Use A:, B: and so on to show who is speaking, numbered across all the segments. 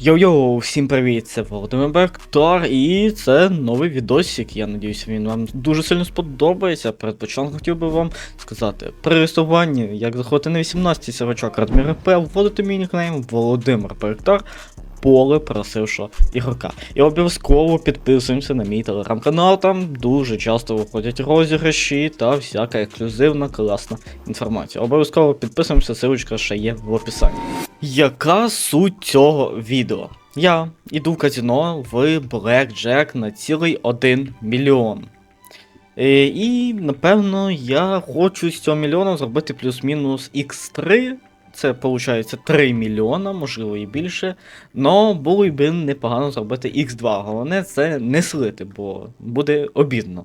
A: Йо-йо, всім привіт, це Володимир Бектор, і це новий відосик. Я надіюся, він вам дуже сильно сподобається. Перед початком хотів би вам сказати, при реєструванні, як заходити на 18 сервачок Радміра П, вводити мій нікнейм Володимир Бектор, поле просившого ігрока. І обов'язково підписуємося на мій телеграм-канал, там дуже часто виходять розіграші та всяка ексклюзивна класна інформація. Обов'язково підписуємося, ссылочка ще є в описанні. Яка суть цього відео? Я іду в казино в Blackjack на цілий 1 мільйон. Е, І, напевно, я хочу з цього мільйона зробити плюс-мінус X3. Це виходить 3 мільйона, можливо і більше. Но було й би непогано зробити X2. Головне це не слити, бо буде обідно.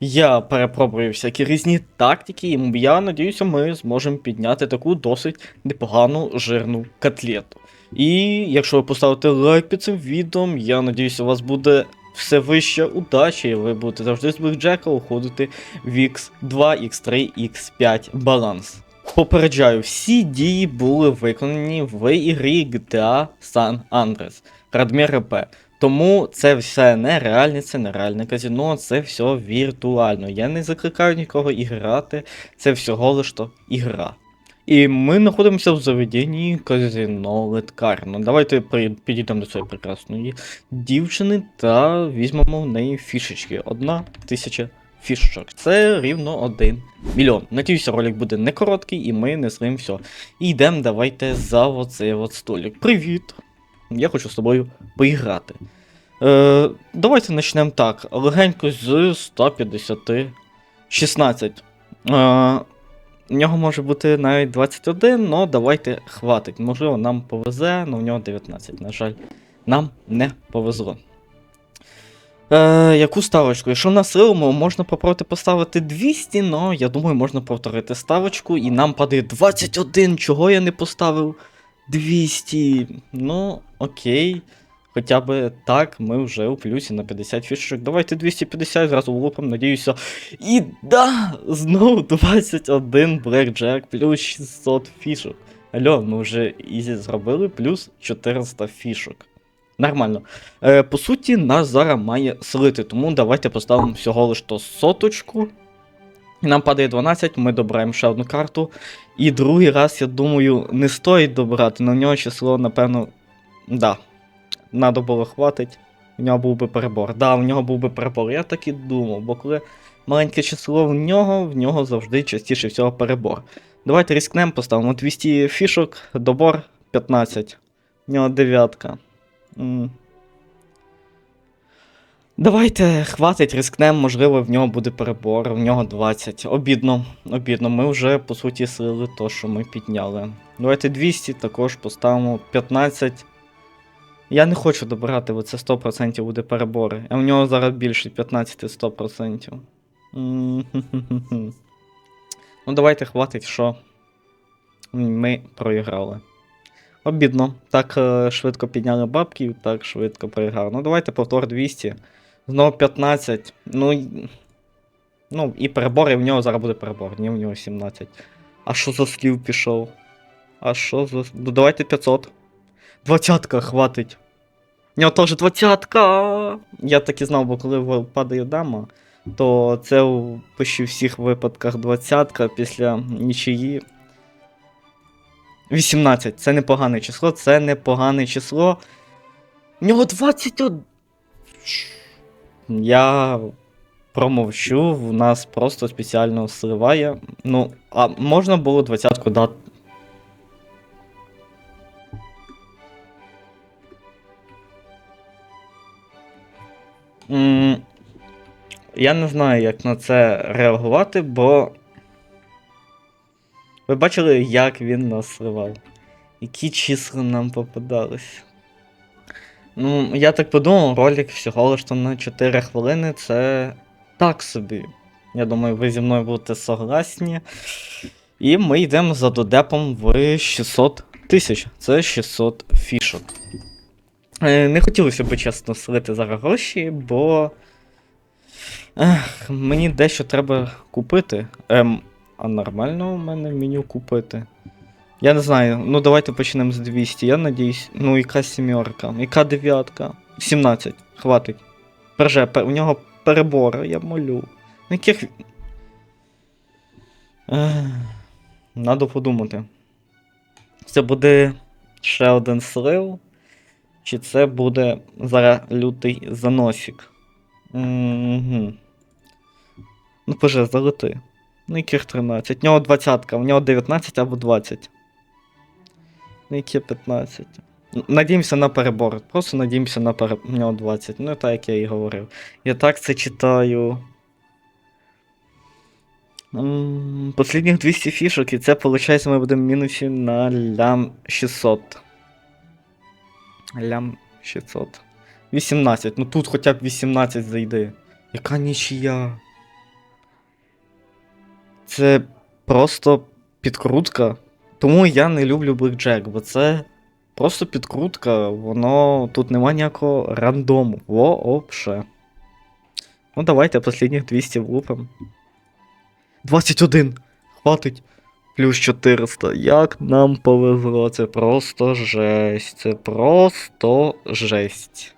A: Я перепробую всякі різні тактики, і я надіюся, ми зможемо підняти таку досить непогану жирну котлету. І якщо ви поставите лайк під цим відео, я надіюся, у вас буде все вища удача, і ви будете завжди з блекджека уходити в X2, X3, X5 баланс. Попереджаю, всі дії були виконані в ігрі GTA San Andreas, Радмір РП. Тому це все не реальне, це не реальне казино, це все віртуально. Я не закликаю нікого іграти, це всього лиш то ігра. І ми знаходимося в заведенні казино Леткар. Ну давайте підійдемо до цієї прекрасної дівчини та візьмемо в неї фішечки. Одна тисяча фішечок. Це рівно один мільйон. Надіюся, ролик буде не короткий, і ми не слим все. І йдемо давайте за оцей от столик. Привіт! Я хочу з тобою поіграти. Е, давайте почнемо так. Легенько з 150. 16. Е, в нього може бути навіть 21, але давайте хватить. Можливо, нам повезе, але в нього 19. На жаль, нам не повезло. Е, яку ставочку? Якщо на силу, можна попробувати поставити 200, але я думаю, можна повторити ставочку, і нам падає 21. Чого я не поставив 200? Ну, окей. Хоча би так, ми вже у плюсі на 50 фішечок. Давайте 250, зразу влупом, надіюся. І да! Знову 21 Blackjack плюс 600 фішок. Алло, ми вже ізі зробили плюс 400 фішок. Нормально. Е, по суті, нас зараз має слити, тому давайте поставимо всього лиш то соточку. Нам падає 12, ми добираємо ще одну карту. І другий раз, я думаю, не стоїть добирати. На нього число, напевно. Да. Надо було хватить. В нього був би перебор. Да, в нього був би перебор. Я так і думав, бо коли маленьке число в нього, в нього завжди частіше всього перебор. Давайте різкнемо, поставимо 200 фішок, добор 15. В нього дев'ятка. Давайте хватить, рискнемо, можливо, в нього буде перебор, в нього 20. Обідно, обідно. Ми вже по суті слили то, що ми підняли. Давайте 200 також поставимо 15. Я не хочу добирати, бо це 100% буде перебори. А в нього зараз більше 15 100%. Ну, давайте хватить, що ми проіграли. Обідно. Так е, швидко підняли бабки, так швидко проіграли. Ну, давайте повтор 200. Знову 15. Ну. Ну, і перебор, і в нього зараз буде перебор. Ні, в нього 17. А що за слів пішов? А що за. Ну, давайте 500. Двадцятка хватить. В нього теж двадцятка. Я так і знав, бо коли в- падає дама, то це у почти всіх випадках двадцятка після нічиї. 18. Це непогане число, це непогане число. В нього 21. Я промовчу, в нас просто спеціально сливає. Ну, а можна було 20-ку дати. Я не знаю, як на це реагувати, бо. Ви бачили, як він нас сливав? Які числа нам попадались? Ну, я так подумав, ролик всього лиш на 4 хвилини це так собі. Я думаю, ви зі мною будете согласні. І ми йдемо за додепом в 600 тисяч. Це 600 фішок. Е, Не хотілося б чесно слити зараз гроші, бо. Ех, мені дещо треба купити. Ем, а нормально у мене меню купити. Я не знаю, ну давайте почнемо з 200. Я надіюсь. Ну, яка сімерка, яка дев'ятка. 17, хватить. Перже, пер, у нього перебори, я молю. Ну яких. Надо подумати. Це буде ще один слив. Чи це буде зараз лютий заносик? Угу. Ну, поже, залети. Яких 13? У нього 20, у нього 19 або 20. Ну, які 15. Надіємося на перебор. Просто надіємося на перебор. У нього 20. Ну, так як я і говорив. Я так це читаю. М, Послідніх 200 фішок, і це, виходить, ми будемо в мінусі на лям 600. Лям 600. 18. Ну тут хоча б 18 зайди. Яка нічия. Це просто підкрутка. Тому я не люблю блекджек, бо це просто підкрутка, воно тут нема ніякого рандому. Вообще. Ну давайте останніх 200 влупим. 21! Хватить. Плюс 400. Як нам повезло, це просто жесть. Це просто жесть.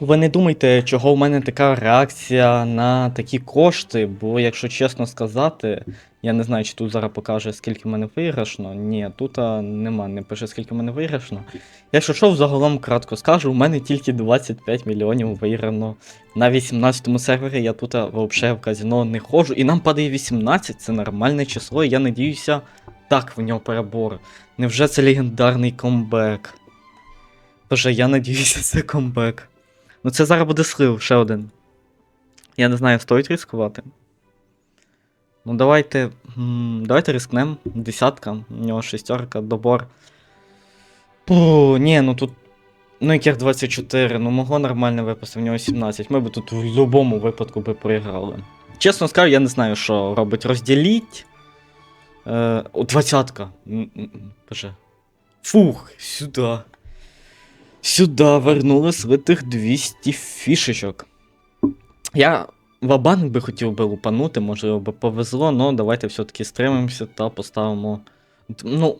A: Ви не думайте, чого в мене така реакція на такі кошти, бо, якщо чесно сказати, я не знаю, чи тут зараз покаже, скільки в мене виграшно. Ні, тут нема, не пише, скільки в мене виграшно. Якщо що, загалом кратко скажу, у мене тільки 25 мільйонів виграно. На 18-му сервері я тут взагалі в казино не ходжу. І нам падає 18, це нормальне число, і я надіюся, так в нього перебор. Невже це легендарний комбек? Боже, я надіюся, це комбек. Ну це зараз буде слив, ще один. Я не знаю, стоїть ризикувати. Ну давайте. Давайте рискнем. Десятка, у нього шестерка, добор. Пу, ні, ну тут. Ну, яких 24, ну могло нормально випасти, в нього 17. Ми б тут в будь-якому випадку би проіграли. Чесно скажу, я не знаю, що робить. Розділіть. Е, о, двадцятка. М, м, м, Боже. Фух, сюди. Сюди вернули слитих 200 фішечок. Я Вабанк би хотів би лупанути, можливо би повезло, але давайте все-таки стримаємося та поставимо. Ну.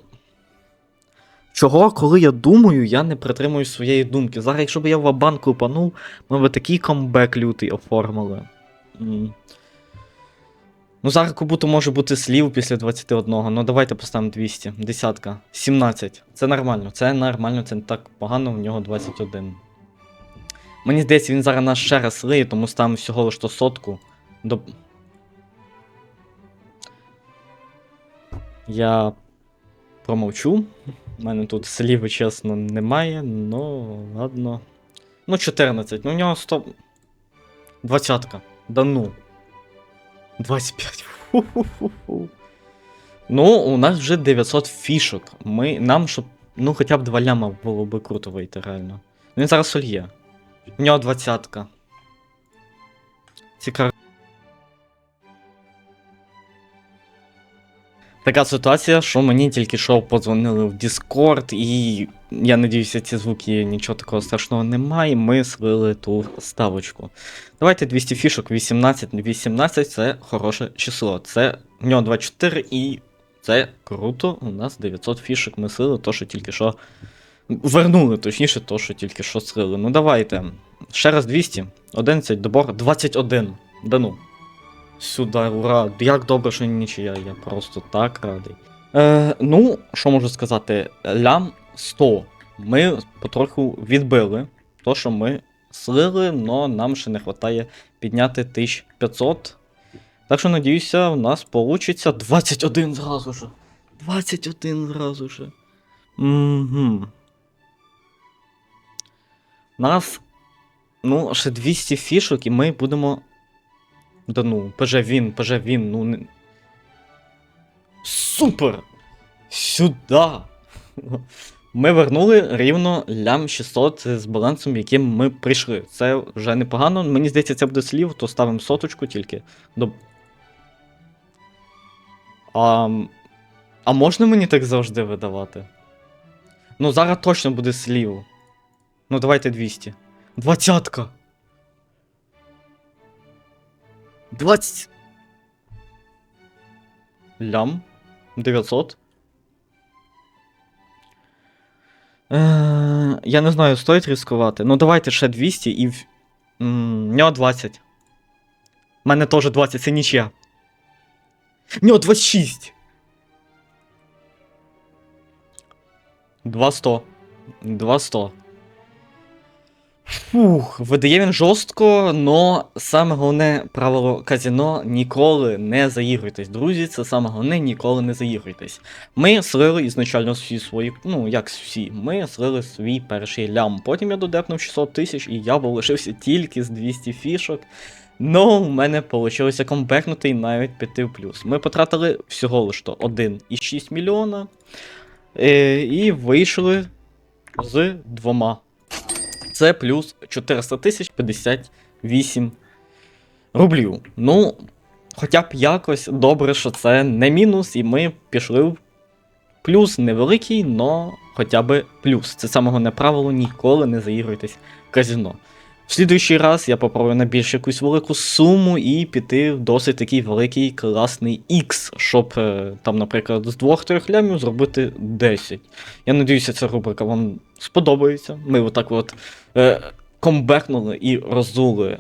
A: Чого, коли я думаю, я не притримую своєї думки. Зараз, якщо б я Вабанк лупанув, ми б такий камбек лютий оформили. Ну, зараз як будто може бути слів після 21. Ну давайте поставимо 200. Десятка. 17. Це нормально. Це нормально, це не так погано, в нього 21. Мені здається, він зараз нас ще раз лиє, тому ставимо всього лиш то сотку. До... Я промовчу. У мене тут слів, чесно, немає, ну ладно. Ну, 14. Ну, у нього 100. Двадцятка. Да ну. 25. Фу-ху-ху-ху. Ну, у нас вже 900 фішок. Ми, нам, щоб. Ну, хоча б 2 ляма було би круто вийти, реально. Він зараз сольє. У нього двадцятка. Цікаво. Така ситуація, що мені тільки що подзвонили в Discord, і я надіюся, ці звуки нічого такого страшного немає. Ми слили ту ставочку. Давайте 200 фішок, 18. 18 це хороше число. Це в нього 24 і це круто. У нас 900 фішок ми слили, то що тільки що. Вернули, точніше, то, що тільки що слили. Ну давайте. Ще раз 200. 11, добор, 21. Да ну. Сюди, ура. Як добре, що нічия, я просто так радий. Е, ну, що можу сказати? Лям 100. Ми потроху відбили. То, що ми слили, але нам ще не вистачає підняти 1500. Так що, надіюся, у нас вийде 21 зразу ж. 21 зразу ж. Угу. Нас. Ну, ще 200 фішок, і ми будемо. Да ну, ПЖ він, ПЖ він, ну. Супер! Сюда! Ми вернули рівно лям 600 з балансом, яким ми прийшли. Це вже непогано. Мені здається, це буде слів, то ставимо соточку тільки. До... А, а можна мені так завжди видавати? Ну, зараз точно буде слів. Ну, давайте 200. Двадцятка. 20. Лям. 900. Е, я не знаю, стоїть ризикувати. Ну давайте ще 200 і. М, нього 20. У мене теж 20, це нічия. В нього 26. 200. 200. Фух, видає він жорстко, но саме головне правило казіно ніколи не заігруйтесь. Друзі, це саме головне ніколи не заігруйтесь. Ми слили ізначально всі свої, ну як всі, ми слили свій перший лям. Потім я додепнув 600 тисяч і я лишився тільки з 200 фішок. Ну, в мене вийшло комбекнути і навіть піти в плюс. Ми потратили всього лиш 1,6 мільйона. Е, і вийшли з двома. Це плюс 400 тисяч 58 рублів. Ну, хоча б якось добре, що це не мінус, і ми пішли в плюс невеликий, но хоча б плюс. Це самого головне правило, ніколи не заігруйтесь в казино. В слідуючий раз я попробую на більш якусь велику суму і піти в досить такий великий класний X, щоб е, там, наприклад, з 2-3 лямів зробити 10. Я надіюся, ця рубрика вам сподобається. Ми отак от е, комбекнули і роздули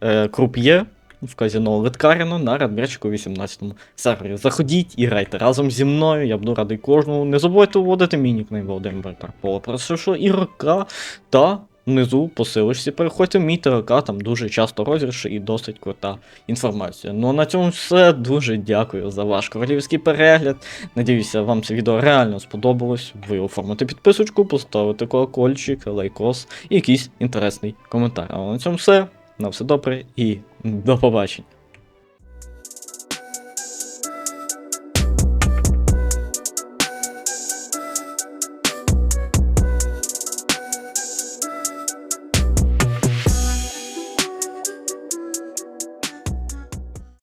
A: е, круп'є в казино Литкаріно на Радмірчику 18 сервері. Заходіть і грайте разом зі мною, я буду радий кожному. Не забудьте вводити мій нікнейм Володимир Карпола. Прошу ігрока та внизу по силочці переходьте мій ТРК, там дуже часто розірші і досить крута інформація. Ну а на цьому все. Дуже дякую за ваш королівський перегляд. Надіюся, вам це відео реально сподобалось. Ви оформите підписочку, поставите колокольчик, лайкос і якийсь інтересний коментар. А на цьому все. На все добре і до побачення.